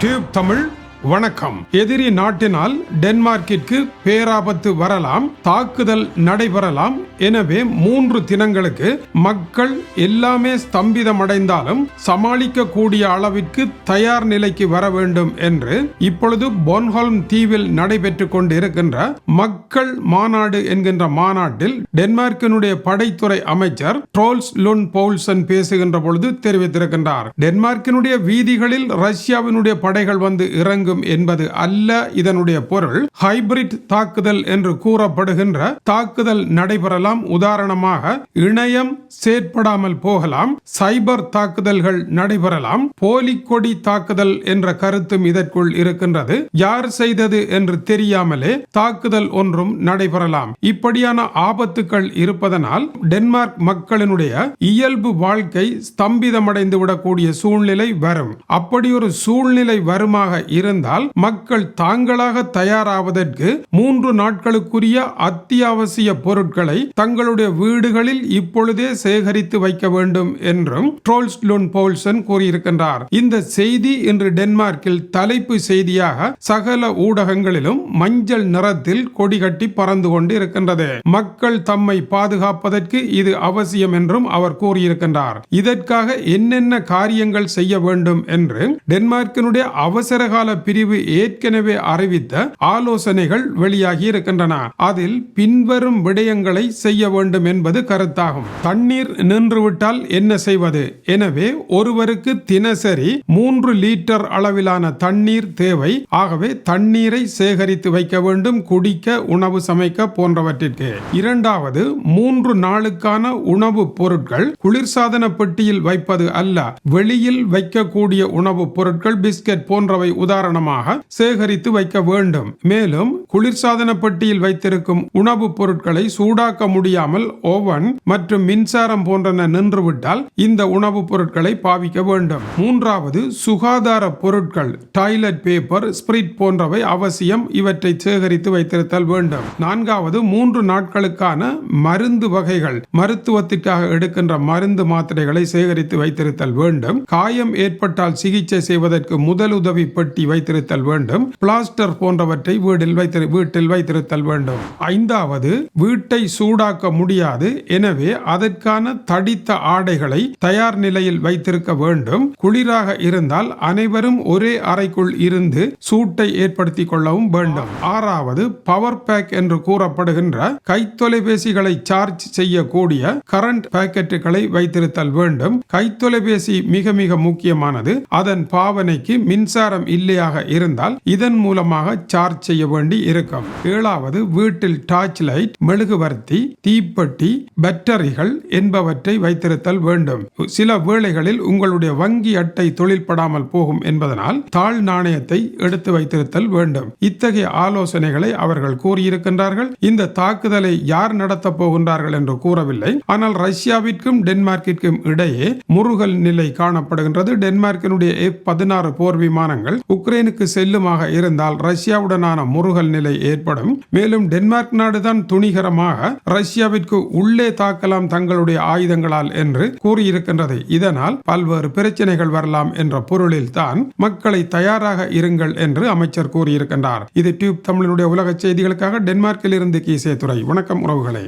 Tube Tamil வணக்கம். எதிரி நாட்டினால் டென்மார்க்கிற்கு பேராபத்து வரலாம் தாக்குதல் நடைபெறலாம் எனவே மூன்று தினங்களுக்கு மக்கள் எல்லாமே ஸ்தம்பிதமடைந்தாலும் சமாளிக்க கூடிய அளவிற்கு தயார் நிலைக்கு வர வேண்டும் என்று இப்பொழுது பொன்ஹோல்ம் தீவில் நடைபெற்றுக் கொண்டிருக்கின்ற மக்கள் மாநாடு என்கின்ற மாநாட்டில் டென்மார்க்கினுடைய படைத்துறை அமைச்சர் ட்ரோல்ஸ் லுன் பவுல்சன் பேசுகின்ற பொழுது தெரிவித்திருக்கின்றார். டென்மார்க்கினுடைய வீதிகளில் ரஷ்யாவினுடைய படைகள் வந்து இறங்கும் வேண்டும் என்பது அல்ல இதனுடைய பொருள். ஹைபிரிட் தாக்குதல் என்று கூறப்படுகின்ற தாக்குதல் நடைபெறலாம். உதாரணமாக இணையம் செயற்படாமல் போகலாம். சைபர் தாக்குதல்கள் நடைபெறலாம். போலி கொடி தாக்குதல் என்ற கருத்தும் இதற்குள் இருக்கின்றது. யார் செய்தது என்று தெரியாமலே தாக்குதல் ஒன்றும் நடைபெறலாம். இப்படியான ஆபத்துக்கள் இருப்பதனால் டென்மார்க் மக்களினுடைய இயல்பு வாழ்க்கை ஸ்தம்பிதமடைந்து விடக்கூடிய சூழ்நிலை வரும். அப்படி ஒரு சூழ்நிலை வருமாக இருந்த இருந்தால் மக்கள் தாங்களாக தயாராவதற்கு மூன்று நாட்களுக்குரிய அத்தியாவசிய பொருட்களை தங்களுடைய வீடுகளில் இப்பொழுதே சேகரித்து வைக்க வேண்டும் என்றும் ட்ரோல்ஸ்லுன் போல்சன் கூறியிருக்கின்றார். இந்த செய்தி இன்று டென்மார்க்கில் தலைப்பு செய்தியாக சகல ஊடகங்களிலும் மஞ்சள் நிறத்தில் கொடி கட்டி பறந்து கொண்டு இருக்கின்றது மக்கள் தம்மை பாதுகாப்பதற்கு இது அவசியம் என்றும் அவர் கூறியிருக்கின்றார். இதற்காக என்னென்ன காரியங்கள் செய்ய வேண்டும் என்று டென்மார்க்கினுடைய அவசரகால பிரிவு ஏற்கனவே அறிவித்த ஆலோசனைகள் வெளியாகி இருக்கின்றன. அதில் பின்வரும் விடயங்களை செய்ய வேண்டும் என்பது கருத்தாகும். தண்ணீர் நின்றுவிட்டால் என்ன செய்வது? எனவே ஒருவருக்கு தினசரி மூன்று லிட்டர் அளவிலான தண்ணீர் தேவை. ஆகவே தண்ணீரை சேகரித்து வைக்க வேண்டும். குடிக்க உணவு சமைக்க போன்றவற்றிற்கு. இரண்டாவது மூன்று நாளுக்கான உணவு பொருட்கள் குளிர்சாதன பெட்டியில் வைப்பது அல்ல. வெளியில் வைக்கக்கூடிய உணவுப் பொருட்கள் பிஸ்கட் போன்றவை உதாரணம் கவனமாக சேகரித்து வைக்க வேண்டும். மேலும் குளிர்சாதன பெட்டியில் வைத்திருக்கும் உணவுப் பொருட்களை சூடாக்க முடியாமல் ஓவன் மற்றும் மின்சாரம் போன்றன நின்றுவிட்டால் இந்த உணவுப் பொருட்களை பாவிக்க வேண்டும். மூன்றாவது சுகாதார பொருட்கள் டாய்லெட் பேப்பர் ஸ்பிரிட் போன்றவை அவசியம். இவற்றை சேகரித்து வைத்திருத்தல் வேண்டும். நான்காவது மூன்று நாட்களுக்கான மருந்து வகைகள் மருத்துவத்திற்காக எடுக்கின்ற மருந்து மாத்திரைகளை சேகரித்து வைத்திருத்தல் வேண்டும். காயம் ஏற்பட்டால் சிகிச்சை செய்வதற்கு முதலுதவி பெட்டி வைத்திருத்தல் வேண்டும். பிளாஸ்டர் போன்றவற்றை வீட்டில் வைத்திரு வீட்டில் வைத்திருத்தல் வேண்டும். ஐந்தாவது வீட்டை சூடாக்க முடியாது. எனவே அதற்கான தடித்த ஆடைகளை தயார் நிலையில் வைத்திருக்க வேண்டும். குளிராக இருந்தால் அனைவரும் ஒரே அறைக்குள் இருந்து சூட்டை ஏற்படுத்திக் கொள்ளவும் வேண்டும். ஆறாவது பவர் பேக் என்று கூறப்படுகின்ற கைத்தொலைபேசிகளை சார்ஜ் செய்யக்கூடிய கரண்ட் பாக்கெட்டுகளை வைத்திருத்தல் வேண்டும். கைத்தொலைபேசி மிக மிக முக்கியமானது. அதன் பாவனைக்கு மின்சாரம் இல்லையாக இருந்தால் இதன் மூலமாக சார்ஜ் செய்ய வேண்டி இருக்கும். ஏழாவது வீட்டில் டார்ச் லைட் மெழுகுவர்த்தி தீப்பெட்டி பேட்டரிகள் என்பவற்றை வைத்திருத்தல் வேண்டும். சில வேளைகளில் உங்களுடைய வங்கி அட்டை தொழில்படாமல் போகும் என்பதனால் தாழ் நாணயத்தை எடுத்து வைத்திருத்தல் வேண்டும். இத்தகைய ஆலோசனைகளை அவர்கள் கூறியிருக்கின்றார்கள். இந்த தாக்குதலை யார் நடத்தப் போகின்றார்கள் என்று கூறவில்லை. ஆனால் ரஷ்யாவிற்கும் டென்மார்க்கிற்கும் இடையே முருகல் நிலை காணப்படுகின்றது. டென்மார்க்கினுடைய எஃப் பதினாறு போர் விமானங்கள் உக்ரைன் உக்ரைனுக்கு செல்லுமாக இருந்தால் ரஷ்யாவுடனான முருகல் நிலை ஏற்படும். மேலும் டென்மார்க் நாடுதான் துணிகரமாக ரஷ்யாவிற்கு உள்ளே தாக்கலாம் தங்களுடைய ஆயுதங்களால் என்று கூறியிருக்கின்றது. இதனால் பல்வேறு பிரச்சனைகள் வரலாம் என்ற பொருளில் தான் மக்களை தயாராக இருங்கள் என்று அமைச்சர் கூறியிருக்கின்றார். இது டியூப் தமிழனுடைய உலக செய்திகளுக்காக டென்மார்க்கில் இருந்து கீசே துறை வணக்கம் உறவுகளே.